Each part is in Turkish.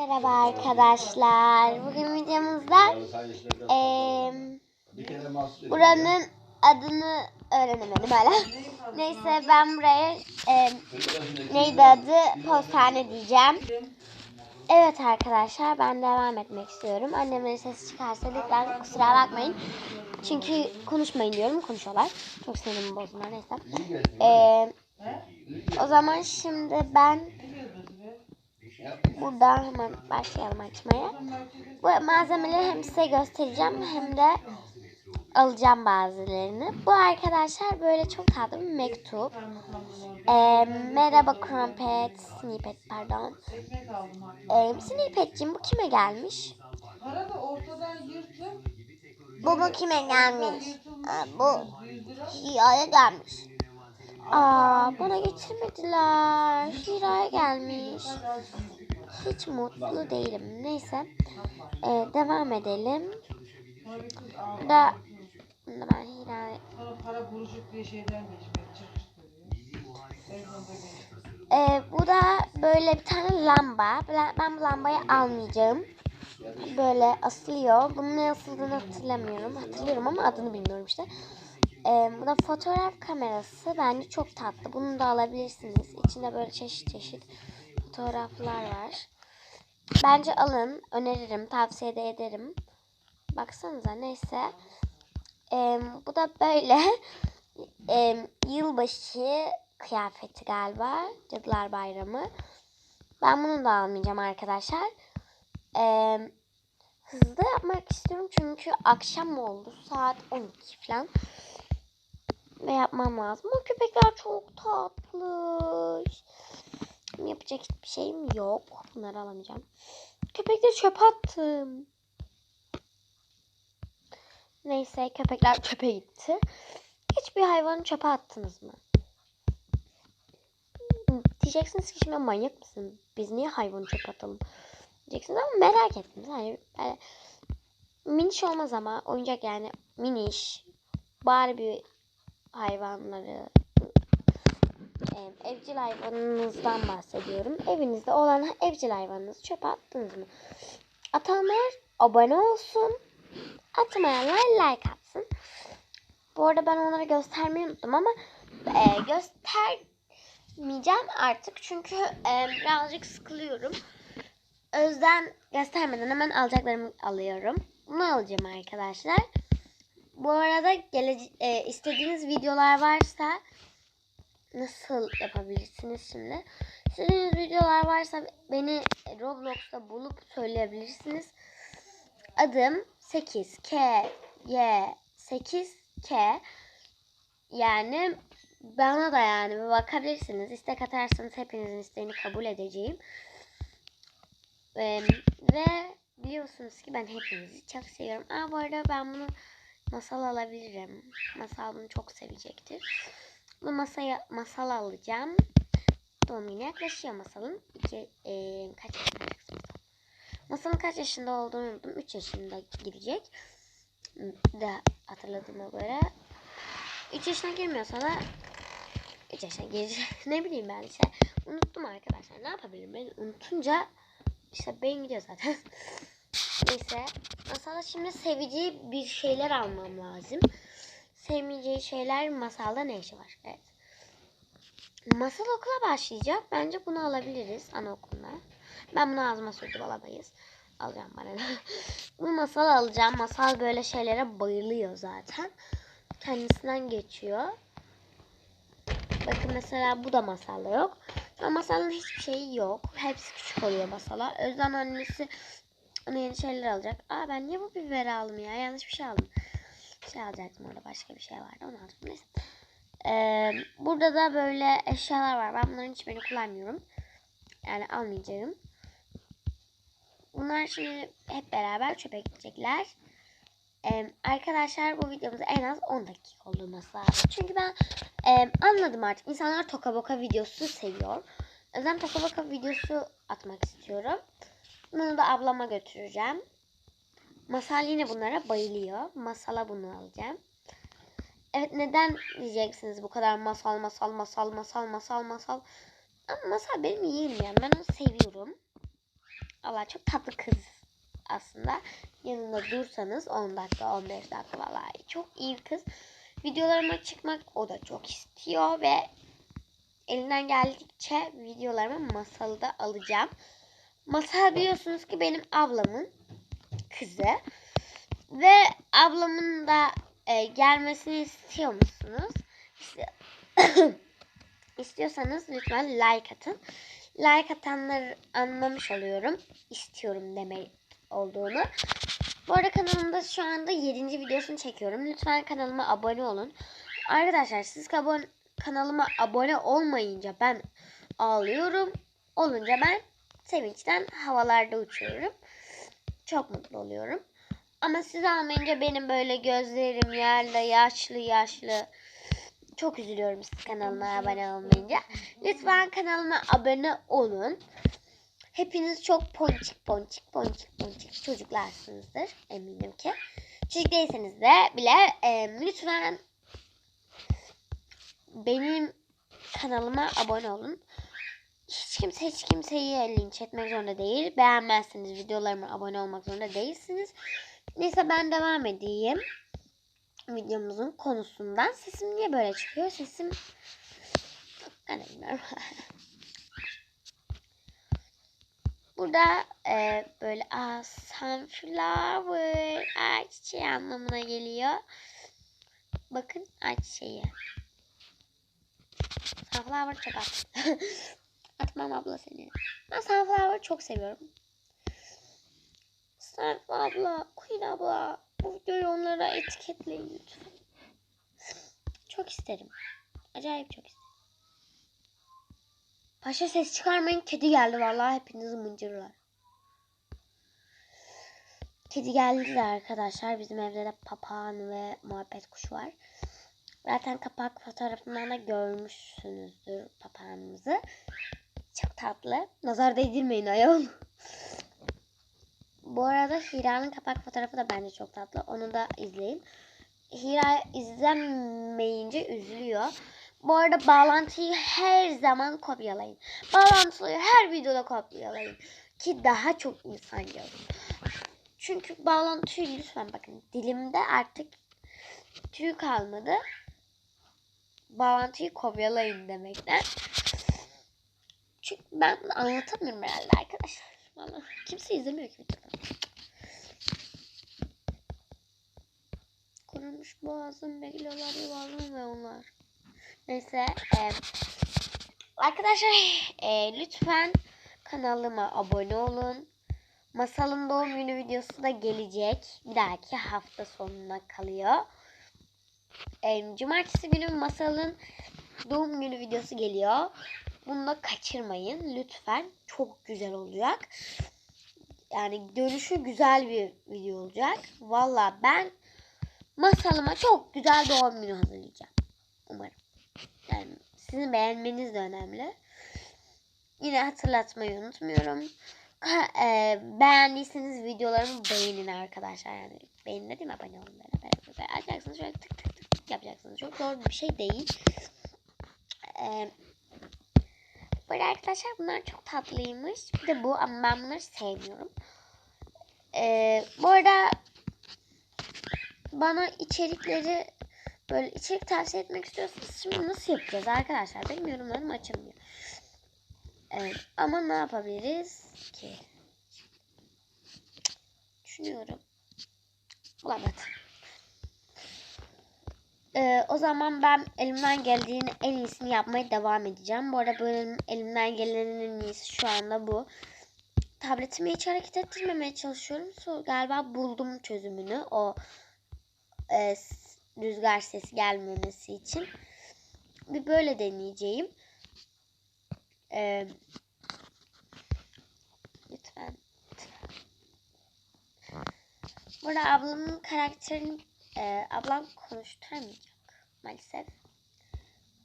Merhaba arkadaşlar. Bugün videomuzda eee, buranın adını öğrenemedim hala. Neyse ben buraya eee, neydi adı postane diyeceğim. Evet arkadaşlar ben devam etmek istiyorum. Annemin sesi çıkarsa lütfen kusura bakmayın. Çünkü konuşmayın diyorum konuşuyorlar. Çok sinirimi bozdular neyse. Eee, o zaman şimdi ben Burada hemen başlayalım açmaya. Bu malzemeleri hem size göstereceğim hem de alacağım bazılarını. Bu arkadaşlar böyle çok tatlı bir mektup. Ee, merhaba Crumpet, Snippet pardon. Ee, Snippet'cim bu kime gelmiş? Bu mu kime gelmiş? Aa, bu 100 lira. Hira'ya gelmiş. Aa bana getirmediler. Hira'ya gelmiş. Hiç mutlu değilim. Neyse. Ee, devam edelim. Sonra bir kız aldı. Da Bunda ben Sonra para buruşuk diye şeyden. Ee, bu da böyle bir tane lamba. Ben bu lambayı almayacağım. Böyle asılıyor. Bunun ne asıldığını hatırlamıyorum. Hatırlıyorum ama adını bilmiyorum işte. Ee, bu da fotoğraf kamerası. Bence çok tatlı. Bunu da alabilirsiniz. İçinde böyle çeşit çeşit fotoğraflar var. Bence alın. Öneririm. Tavsiye de ederim. Baksanıza neyse. Ee, bu da böyle e, yılbaşı kıyafeti galiba. Cadılar Bayramı. Ben bunu da almayacağım arkadaşlar. Ee, hızlı yapmak istiyorum çünkü akşam oldu. Saat 12 falan. Ve yapmam lazım. O köpekler çok tatlı. Yapacak hiçbir şeyim yok. Bunları alamayacağım. Köpekleri çöpe attım. Neyse köpekler çöpe gitti. Hiçbir hayvanı çöpe attınız mı? Diyeceksiniz ki şimdi manyak mısın? Biz niye hayvanı çöpe atalım? Diyeceksiniz ama merak ettim. Yani, yani miniş olmaz ama oyuncak yani miniş, Barbie hayvanları, e, evcil hayvanınızdan bahsediyorum. Evinizde olan evcil hayvanınızı çöpe attınız mı? Atanlar abone olsun. Atmayanlar like atsın. Bu arada ben onları göstermeyi unuttum ama e, göstermeyeceğim artık çünkü e, birazcık sıkılıyorum. Özden göstermeden hemen alacaklarımı alıyorum. Bunu alacağım arkadaşlar. Bu arada gelece- e, istediğiniz videolar varsa nasıl yapabilirsiniz şimdi? İstediğiniz videolar varsa beni Roblox'ta bulup söyleyebilirsiniz. Adım 8 K Y 8 K yani bana da yani bir bakabilirsiniz. İstek atarsanız hepinizin isteğini kabul edeceğim. Ve biliyorsunuz ki ben hepinizi çok seviyorum. Aa bu arada ben bunu masal alabilirim. Masal bunu çok sevecektir. Bu masaya masal alacağım. Doğum günü yaklaşıyor masalın. İki, e, kaç yaşında? Masalın kaç yaşında olduğunu unuttum. 3 yaşında girecek. De hatırladığıma göre. 3 yaşına girmiyorsa da 3 yaşına girecek. ne bileyim ben işte. Unuttum arkadaşlar. Ne yapabilirim? Ben unutunca işte beyin gidiyor zaten. Neyse. Masalda şimdi seveceği bir şeyler almam lazım. Sevmeyeceği şeyler masalda ne işi var? Evet. Masal okula başlayacak. Bence bunu alabiliriz anaokuluna. Ben bunu ağzıma sürdüm alamayız. Alacağım bana. Bu masal alacağım. Masal böyle şeylere bayılıyor zaten. Kendisinden geçiyor. Bakın mesela bu da masalda yok. Ama masalın hiçbir şeyi yok. Hepsi küçük oluyor masala. Özden annesi yeni şeyler alacak. Aa ben niye bu biberi aldım ya? Yanlış bir şey aldım. Şey alacaktım orada başka bir şey vardı. Onu aldım. Neyse. Ee, burada da böyle eşyalar var. Ben bunların hiçbirini kullanmıyorum. Yani almayacağım. Bunlar şimdi hep beraber çöpe gidecekler. Ee, arkadaşlar bu videomuz en az 10 dakika olması lazım. Çünkü ben e, anladım artık. İnsanlar toka boka videosu seviyor. O yüzden toka boka videosu atmak istiyorum. Bunu da ablama götüreceğim. Masal yine bunlara bayılıyor. Masala bunu alacağım. Evet neden diyeceksiniz bu kadar masal masal masal masal masal masal. Ama masal benim yeğenim yani ben onu seviyorum. Allah çok tatlı kız aslında. Yanında dursanız 10 dakika 15 dakika vallahi çok iyi kız. Videolarıma çıkmak o da çok istiyor ve elinden geldikçe videolarıma masalı da alacağım. Masal biliyorsunuz ki benim ablamın kızı. Ve ablamın da e, gelmesini istiyor musunuz? İşte, istiyorsanız lütfen like atın. Like atanları anlamış oluyorum. İstiyorum demek olduğunu. Bu arada kanalımda şu anda 7. videosunu çekiyorum. Lütfen kanalıma abone olun. Arkadaşlar siz kabon, kanalıma abone olmayınca ben ağlıyorum. Olunca ben sevinçten havalarda uçuyorum. Çok mutlu oluyorum. Ama siz almayınca benim böyle gözlerim yerde yaşlı yaşlı. Çok üzülüyorum siz kanalıma abone olmayınca. Lütfen kanalıma abone olun. Hepiniz çok ponçik ponçik ponçik ponçik çocuklarsınızdır eminim ki. Çocuk değilseniz de bile e, lütfen benim kanalıma abone olun. Hiç kimse hiç kimseyi linç etmek zorunda değil. Beğenmezseniz videolarıma abone olmak zorunda değilsiniz. Neyse ben devam edeyim. Videomuzun konusundan. Sesim niye böyle çıkıyor? Sesim... Ben bilmiyorum. Burada e, böyle aa, sunflower ayçiçeği anlamına geliyor. Bakın ayçiçeği. Sunflower at. Atmam abla seni. Ben sunflower çok seviyorum. Sunflower abla, Queen abla. Bu videoyu onlara etiketleyin lütfen. Çok isterim. Acayip çok isterim. Paşa ses çıkarmayın. Kedi geldi vallahi hepinizi mıncırlar. Kedi geldi de arkadaşlar. Bizim evde de papağan ve muhabbet kuşu var. Zaten kapak fotoğrafından da görmüşsünüzdür papağanımızı. Çok tatlı. Nazar değdirmeyin ayol. Bu arada Hira'nın kapak fotoğrafı da bence çok tatlı. Onu da izleyin. Hira izlenmeyince üzülüyor. Bu arada bağlantıyı her zaman kopyalayın. Bağlantıyı her videoda kopyalayın. Ki daha çok insan görsün. Çünkü bağlantıyı lütfen bakın. Dilimde artık tüy kalmadı. Bağlantıyı kopyalayın demekten. Çünkü ben anlatamıyorum herhalde arkadaşlar. Vallahi kimse izlemiyor ki videoları. Kurumuş boğazım bekliyorlar yuvarlanın ve onlar. Neyse. E, arkadaşlar e, lütfen kanalıma abone olun. Masal'ın doğum günü videosu da gelecek. Bir dahaki hafta sonuna kalıyor. E, cumartesi günü Masal'ın doğum günü videosu geliyor. Bunu da kaçırmayın lütfen. Çok güzel olacak. Yani dönüşü güzel bir video olacak. Valla ben masalıma çok güzel doğum günü hazırlayacağım. Umarım. Yani sizin beğenmeniz de önemli. Yine hatırlatmayı unutmuyorum. E, beğendiyseniz videolarımı beğenin arkadaşlar. Yani beğenin dediğim abone olun. Beraber. Açacaksınız şöyle tık tık tık tık yapacaksınız. Çok zor bir şey değil. Eee Böyle arkadaşlar bunlar çok tatlıymış. Bir de bu ama ben bunları sevmiyorum. Ee, bu arada bana içerikleri böyle içerik tavsiye etmek istiyorsanız şimdi nasıl yapacağız arkadaşlar? Benim yorumlarım açılmıyor. Evet ama ne yapabiliriz ki? Düşünüyorum. Bulamadım. Ee, o zaman ben elimden geldiğini en iyisini yapmaya devam edeceğim. Bu arada benim elimden gelenin en iyisi şu anda bu. Tabletimi hiç hareket ettirmemeye çalışıyorum. So, galiba buldum çözümünü. O e, rüzgar sesi gelmemesi için. Bir böyle deneyeceğim. Ee, lütfen. Burada ablamın karakterini e, ablam konuşturamayacak maalesef.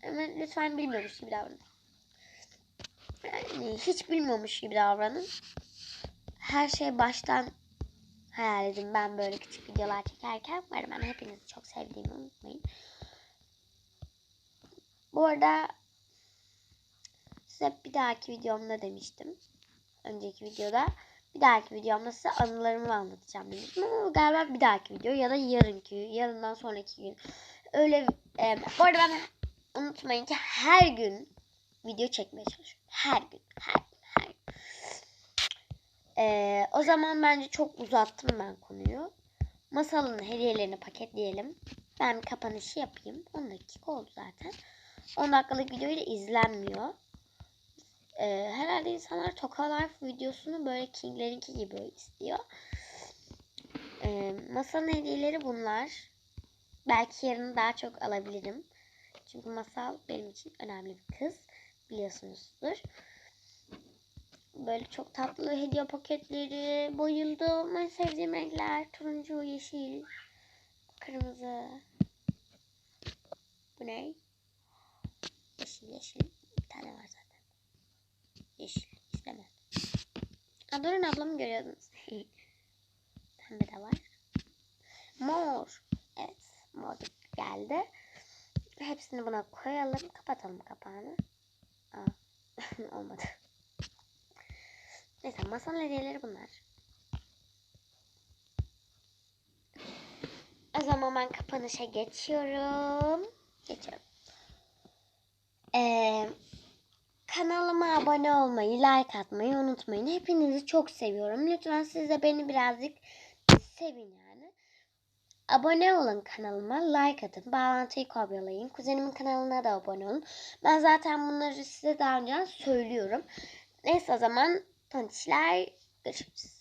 Ama lütfen bilmiyormuş gibi davranın. Yani hiç bilmiyormuş gibi davranın. Her şey baştan hayal edin. Ben böyle küçük videolar çekerken var. Ben hepinizi çok sevdiğimi unutmayın. Bu arada size bir dahaki videomda demiştim. Önceki videoda bir dahaki videomda size anılarımı anlatacağım ama galiba bir dahaki video ya da yarınki, yarından sonraki gün. Öyle e, bu arada ben unutmayın ki her gün video çekmeye çalışıyorum. Her gün, her gün, her gün. E, o zaman bence çok uzattım ben konuyu. Masalın hediyelerini paketleyelim. Ben bir kapanışı yapayım. 10 dakika oldu zaten. 10 dakikalık videoyu da izlenmiyor. Ee, herhalde insanlar Toka Life videosunu böyle King'lerinki gibi istiyor. Ee, masanın hediyeleri bunlar. Belki yarın daha çok alabilirim. Çünkü masal benim için önemli bir kız. Biliyorsunuzdur. Böyle çok tatlı hediye paketleri. Bayıldım. En sevdiğim renkler. Turuncu, yeşil, kırmızı. Bu ne? Yeşil, yeşil. Bir tane var zaten. Yeşil. istemem. Durun ablamı görüyordunuz. Pembe de var. Mor. Evet. Mor geldi. Hepsini buna koyalım. Kapatalım kapağını. Aa, olmadı. Neyse masanın hediyeleri bunlar. O zaman ben kapanışa geçiyorum. Geçiyorum. Ee, kanalıma abone olmayı, like atmayı unutmayın. Hepinizi çok seviyorum. Lütfen siz de beni birazcık sevin yani. Abone olun kanalıma, like atın, bağlantıyı kopyalayın. Kuzenimin kanalına da abone olun. Ben zaten bunları size daha önce söylüyorum. Neyse o zaman tonçlar görüşürüz.